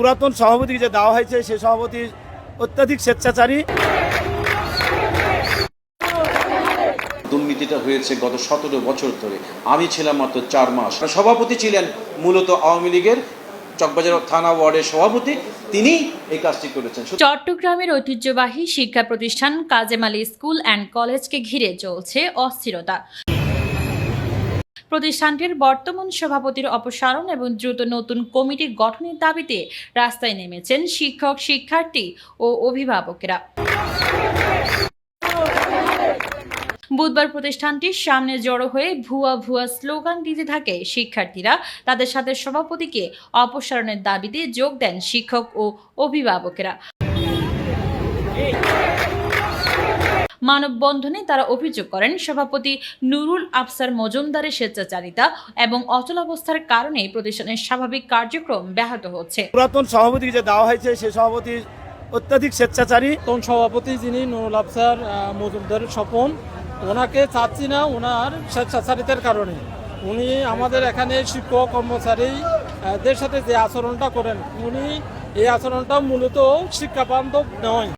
পুরাতন সভাপতিকে যে দেওয়া হয়েছে সেই সভাপতি অত্যাধিক স্বেচ্ছাচারী। দুর্নীতিটা হয়েছে গত সতেরো বছর ধরে। আমি ছিলাম মাত্র চার মাস। সভাপতি ছিলেন মূলত আওয়ামী লীগের চকবাজার থানা ওয়ার্ডের সভাপতি। তিনি এই কাজটি করেছেন। চট্টগ্রামের ঐতিহ্যবাহী শিক্ষা প্রতিষ্ঠান কাজেম আলী স্কুল অ্যান্ড কলেজকে ঘিরে চলছে অস্থিরতা। প্রতিষ্ঠানটির বর্তমান সভাপতির অপসারণ এবং দ্রুত নতুন কমিটি গঠনের দাবিতে রাস্তায় নেমেছেন শিক্ষক, শিক্ষার্থী ও অভিভাবকেরা। বুধবার প্রতিষ্ঠানটির সামনে জড়ো হয়ে ভুয়া ভুয়া স্লোগান দিতে থাকে শিক্ষার্থীরা। তাদের সাথে সভাপতিকে অপসারণের দাবিতে যোগ দেন শিক্ষক ও অভিভাবকেরা। মানববন্ধনে তারা অভিযোগ করেন সভাপতি নুরুল আফসার মজুমদারের স্বেচ্ছাচারিতা এবং অচলাবস্থার কারণে প্রতিষ্ঠানের স্বাভাবিক কার্যক্রম ব্যাহত হচ্ছে। পুরাতন সভাপতিকে যে দেওয়া হয়েছে সে সভাপতি অত্যাধিক স্বেচ্ছাচারী। নতুন সভাপতি যিনি নুরুল আফসার মজুমদারের স্বপন ওনাকে চাচ্ছি না ওনার স্বেচ্ছাচারিতার কারণে। উনি আমাদের এখানে শিক্ষক কর্মচারীদের সাথে যে আচরণটা করেন উনি এই আচরণটা মূলত শিক্ষা বান্ধব নয়।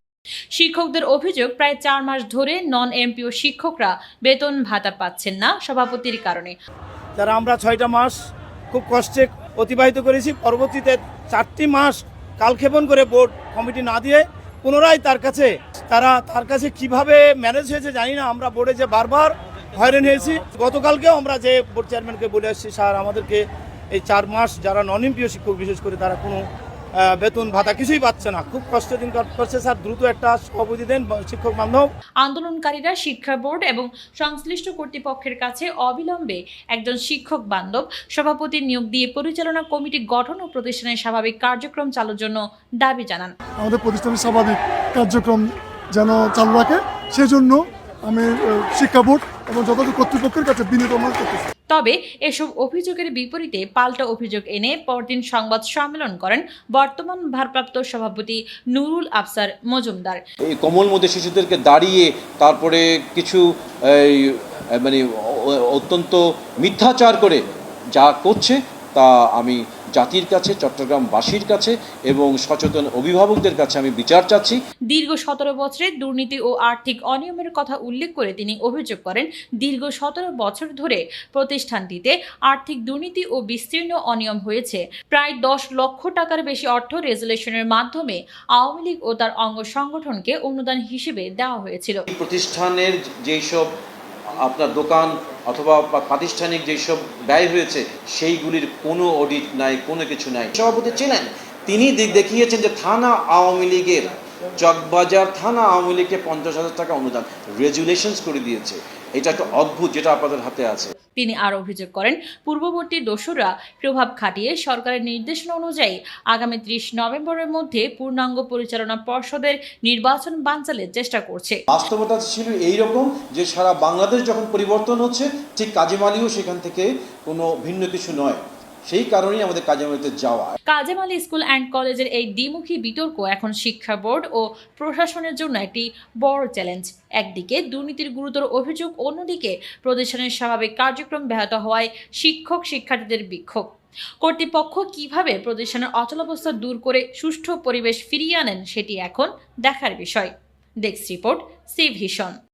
শিক্ষকদের অভিযোগ, প্রায় চার মাস ধরে নন এমপিও শিক্ষকরা বেতন ভাতা পাচ্ছেন না সভাপতির কারণে। যারা আমরা ছয়টা মাস খুব কষ্টে অতিবাহিত করেছি, পরবর্তীতে চারটি মাস কালক্ষেপণ করে বোর্ড কমিটি না দিয়ে পুনরায় তার কাছে, তারা তার কাছে কীভাবে ম্যানেজ হয়েছে জানি না, আমরা বোর্ডে যে বারবার হয়রান হয়েছি। গতকালকেও আমরা যে বোর্ড চেয়ারম্যানকে বলে আসছি, স্যার, আমাদেরকে এই চার মাস যারা নন এমপিও শিক্ষক, বিশেষ করে তারা কোনো বেতন ভাতা কিছুই পাচ্ছে না। খুব কষ্ট দিন করছে স্যার দ্রুত একটা সভাপতি দেন শিক্ষক বান্ধব। আন্দোলনকারীরা শিক্ষা বোর্ড এবং সংশ্লিষ্ট কর্তৃপক্ষের কাছে অবিলম্বে একজন শিক্ষক বান্ধব সভাপতি নিয়োগ দিয়ে পরিচালনা কমিটি গঠন ও প্রতিষ্ঠানের স্বাভাবিক কার্যক্রম চালুর জন্য দাবি জানান। আমাদের প্রতিষ্ঠানের স্বাভাবিক কার্যক্রম যেন চালু রাখে সেজন্য আমি শিক্ষা বোর্ড এবং যথাযথ কর্তৃপক্ষের কাছে বিনীত অনুরোধ করতেছি। তবে এসব অভিযোগের বিপরীতে পাল্টা অভিযোগ এনে পরদিন সংবাদ সম্মেলন করেন বর্তমান ভারপ্রাপ্ত সভাপতি নুরুল আফসার মজুমদার। এই কোমল মধ্যে শিশুদেরকে দাঁড়িয়ে তারপরে কিছু মানে অত্যন্ত মিথ্যাচার করে যা করছে তা আমি জাতির কাছে চট্টগ্রামবাসীর কাছে এবং সচেতন অভিভাবকদের কাছে আমি বিচার চাচ্ছি। দীর্ঘ সতেরো বছরে দুর্নীতি ও আর্থিক অনিয়মের কথা উল্লেখ করে তিনি অভিযোগ করেন দীর্ঘ সতেরো বছর ধরে প্রতিষ্ঠানটিতে আর্থিক দুর্নীতি ও বিস্তীর্ণ অনিয়ম হয়েছে। প্রায় দশ লক্ষ টাকার বেশি অর্থ রেজুলেশনের মাধ্যমে আওয়ামী লীগ ও তার অঙ্গ সংগঠনকে অনুদান হিসেবে দেওয়া হয়েছিল। প্রতিষ্ঠানের যেই সব আপনার দোকান অথবা প্রাতিষ্ঠানিক যেসব ব্যয় হয়েছে, সেইগুলির কোনো অডিট নাই, কোনো কিছু নাই। সভাপতি ছিলেন। তিনি দেখিয়েছেন যে থানা আওয়ামী লীগের চকবাজার থানা আওয়ামী লীগকে পঞ্চাশ হাজার টাকা অনুদান। রেজুলেশনস করে দিয়েছে। এটা একটা অদ্ভুত যেটা আপনাদের হাতে আছে। তিনি আরও অভিযোগ করেন পূর্ববর্তী দোসররা প্রভাব খাটিয়ে সরকারের নির্দেশনা অনুযায়ী আগামী ত্রিশ নভেম্বরের মধ্যে পূর্ণাঙ্গ পরিচালনা পর্ষদের নির্বাচন বানচালের চেষ্টা করছে। বাস্তবতা ছিল এই রকম যে সারা বাংলাদেশ যখন পরিবর্তন হচ্ছে ঠিক কাজিম আলীও সেখান থেকে কোনো ভিন্ন কিছু নয়। সেই কারণেই আমাদের কাজিম আলীতে যাওয়া। কাজেম আলী স্কুল অ্যান্ড কলেজের এই দ্বিমুখী বিতর্ক এখন শিক্ষা বোর্ড ও প্রশাসনের জন্য একটি বড় চ্যালেঞ্জ। একদিকে দুর্নীতির গুরুতর অভিযোগ, অন্যদিকে প্রতিষ্ঠানের স্বাভাবিক কার্যক্রম ব্যাহত হওয়ায় শিক্ষক, শিক্ষার্থীদের বিক্ষোভ। কর্তৃপক্ষ কীভাবে প্রতিষ্ঠানের অচলাবস্থা দূর করে সুষ্ঠু পরিবেশ ফিরিয়ে আনেন সেটি এখন দেখার বিষয়। Desk report C vision